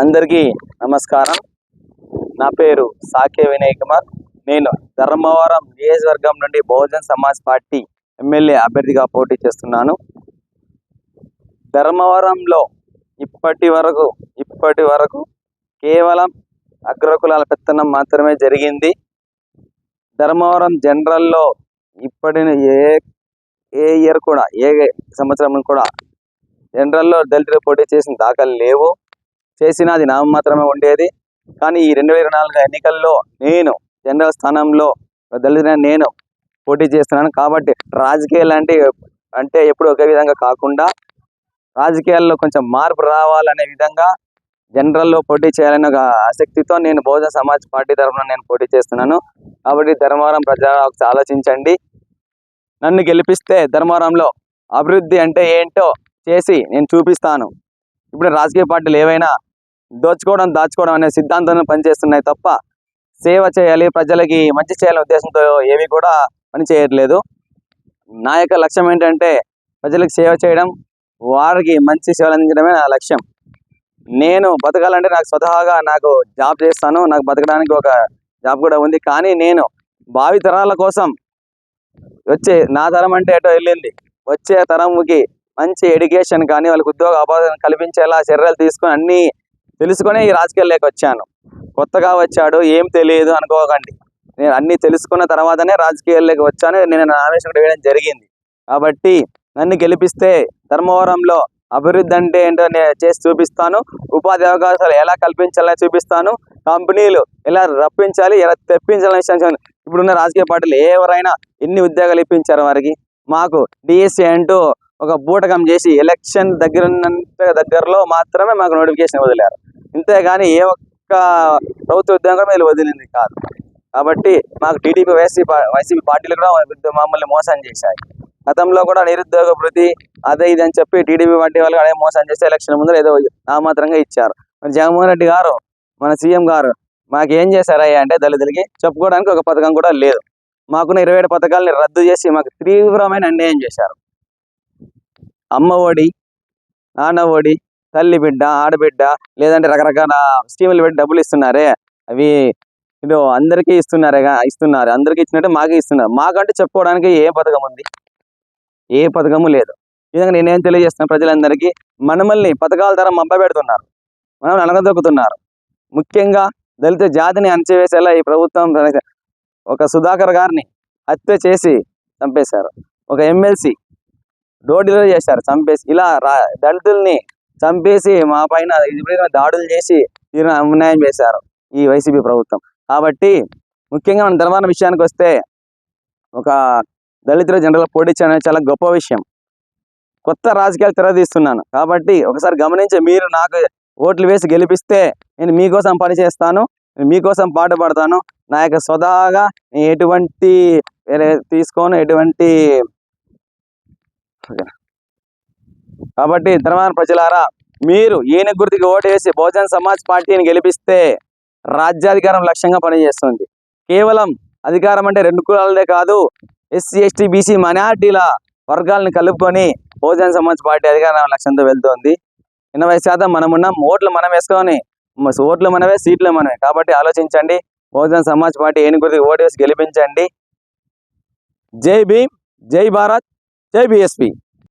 అందరికీ నమస్కారం. నా పేరు సాకే వినయ్ కుమార్. నేను ధర్మవరం నియోజకవర్గం నుండి బహుజన్ సమాజ్ పార్టీ ఎమ్మెల్యే అభ్యర్థిగా పోటీ చేస్తున్నాను. ధర్మవరంలో ఇప్పటి వరకు ఇప్పటి వరకు కేవలం అగ్రకులాల పెత్తనం మాత్రమే జరిగింది. ధర్మవరం జనరల్లో ఇప్పటి ఏ ఏ ఇయర్ కూడా ఏ సంవత్సరం కూడా జనరల్లో దళితులు పోటీ చేసిన దాఖలు లేవు. చేసినది నామం మాత్రమే ఉండేది. కానీ ఈ రెండు వేల నాలుగు ఎన్నికల్లో నేను జనరల్ స్థానంలో దళితుల నేను పోటీ చేస్తున్నాను. కాబట్టి రాజకీయాలు అంటే అంటే ఎప్పుడు ఒకే విధంగా కాకుండా రాజకీయాల్లో కొంచెం మార్పు రావాలనే విధంగా జనరల్లో పోటీ చేయాలనే ఒక ఆసక్తితో నేను బహుజన సమాజ్ పార్టీ తరఫున నేను పోటీ చేస్తున్నాను. కాబట్టి ధర్మవరం ప్రజలు ఒకసారి ఆలోచించండి. నన్ను గెలిపిస్తే ధర్మవరంలో అభివృద్ధి అంటే ఏంటో చేసి నేను చూపిస్తాను. ఇప్పుడు రాజకీయ పార్టీలు ఏవైనా దోచుకోవడం దాచుకోవడం అనే సిద్ధాంతం పనిచేస్తున్నాయి తప్ప సేవ చేయాలి ప్రజలకి మంచి చేయాలనే ఉద్దేశంతో ఏవి కూడా పని చేయట్లేదు నా యొక్క లక్ష్యం ఏంటంటే ప్రజలకు సేవ చేయడం వారికి మంచి సేవలు అందించడమే నా లక్ష్యం. నేను బతకాలంటే నాకు స్వతహాగా నాకు జాబ్ చేస్తాను నాకు బతకడానికి ఒక జాబ్ కూడా ఉంది. కానీ నేను భావి తరాల కోసం వచ్చే నా తరం అంటే ఎటో వెళ్ళింది. వచ్చే తరంకి మంచి ఎడ్యుకేషన్ కానీ వాళ్ళకి ఉద్యోగ అవకాశం కల్పించేలా చర్యలు తీసుకొని అన్నీ తెలుసుకొని ఈ రాజకీయాల్లోకి వచ్చాను. కొత్తగా వచ్చాడు ఏం తెలియదు అనుకోకండి. నేను అన్నీ తెలుసుకున్న తర్వాతనే రాజకీయాల్లోకి వచ్చాను. నేను నా ఆవేశం వేయడం జరిగింది. కాబట్టి నన్ను గెలిపిస్తే ధర్మవరంలో అభివృద్ధి అంటే ఏంటో నేను చేసి చూపిస్తాను. ఉపాధి అవకాశాలు ఎలా కల్పించాలని చూపిస్తాను. కంపెనీలు ఎలా రప్పించాలి ఎలా తెప్పించాలని విషయం ఇప్పుడున్న రాజకీయ పార్టీలు ఎవరైనా ఎన్ని ఉద్యోగాలు ఇప్పించారు వారికి? మాకు డిఎస్సి అంటూ ఒక బూటకం చేసి ఎలక్షన్ దగ్గర దగ్గరలో మాత్రమే మాకు నోటిఫికేషన్ వదిలారు. ఇంతేగాని ఏ ఒక్క ప్రభుత్వ ఉద్యోగం కూడా వదిలింది కాదు. కాబట్టి మాకు టీడీపీ వైసీపీ వైసీపీ పార్టీలు కూడా మమ్మల్ని మోసం చేశాయి. గతంలో కూడా నిరుద్యోగ భృతి అదే ఇది అని చెప్పి టీడీపీ పార్టీ వాళ్ళు అదే మోసం చేస్తే ఎలక్షన్ ముందు ఏదో నామాత్రంగా ఇచ్చారు. మరి జగన్మోహన్ రెడ్డి గారు మన సీఎం గారు మాకు ఏం చేశారయ్యా అంటే దళితులకి చెప్పుకోవడానికి ఒక పథకం కూడా లేదు. మాకున్న ఇరవై ఏడు పథకాలని రద్దు చేసి మాకు తీవ్రమైన అన్యాయం చేశారు. అమ్మ ఒడి నాన్న ఒడి తల్లి బిడ్డ ఆడబిడ్డ లేదంటే రకరకాల స్కీములు పెట్టి డబ్బులు ఇస్తున్నారే. అవి ఇదో అందరికీ ఇస్తున్నారే ఇస్తున్నారు. అందరికీ ఇచ్చినట్టు మాకే ఇస్తున్నారు. మాకంటే చెప్పుకోవడానికి ఏ పథకం ఉంది? ఏ పథకము లేదు. ఈ విధంగా నేనేం తెలియజేస్తున్నా ప్రజలందరికీ మనమల్ని పథకాల ద్వారా మబ్బ పెడుతున్నారు మనం అనగదొక్కుతున్నారు ముఖ్యంగా దళిత జాతిని అణచివేసేలా ఈ ప్రభుత్వం ఒక సుధాకర్ గారిని హత్య చేసి చంపేశారు. ఒక ఎమ్మెల్సీ డోర్ డెలివరీ చేశారు చంపేసి ఇలా రా దళితుల్ని చంపేసి మా పైన విపరీతమైన దాడులు చేసి తీవ్ర అన్యాయం చేశారు ఈ వైసీపీ ప్రభుత్వం. కాబట్టి ముఖ్యంగా మన ధర్మాన విషయానికి వస్తే ఒక దళితుల జనరల్ పోటీ చేయడం అనేది చాలా గొప్ప విషయం. కొత్త రాజకీయాలు తెరదీస్తున్నాను. కాబట్టి ఒకసారి గమనించి మీరు నాకు ఓట్లు వేసి గెలిపిస్తే నేను మీకోసం పని చేస్తాను నేను మీకోసం పాట పడతాను. నా యొక్క స్వతహాగా నేను ఎటువంటి వేరే తీసుకోను ఎటువంటి కాబట్టి ధర్మాన ప్రజలారా మీరు ఈయన ఓటు ఓటేసి బహుజన్ సమాజ్ పార్టీని గెలిపిస్తే రాజ్యాధికారం లక్ష్యంగా పనిచేస్తుంది. కేవలం అధికారం అంటే రెండు కులాలదే కాదు ఎస్సీ ఎస్టీ బీసీ మైనార్టీల వర్గాలను కలుపుకొని బహుజన సమాజ్ పార్టీ అధికారం లక్ష్యంతో వెళ్తోంది. ఎనభై శాతం మనం ఓట్లు మనం వేసుకొని ఓట్లు మనమే సీట్లు మనమే. కాబట్టి ఆలోచించండి బహుజన సమాజ్ పార్టీ ఏను గుర్తుకి ఓటు వేసి గెలిపించండి. జై భీమ్ జై భారత్ జై బీఎస్పీ.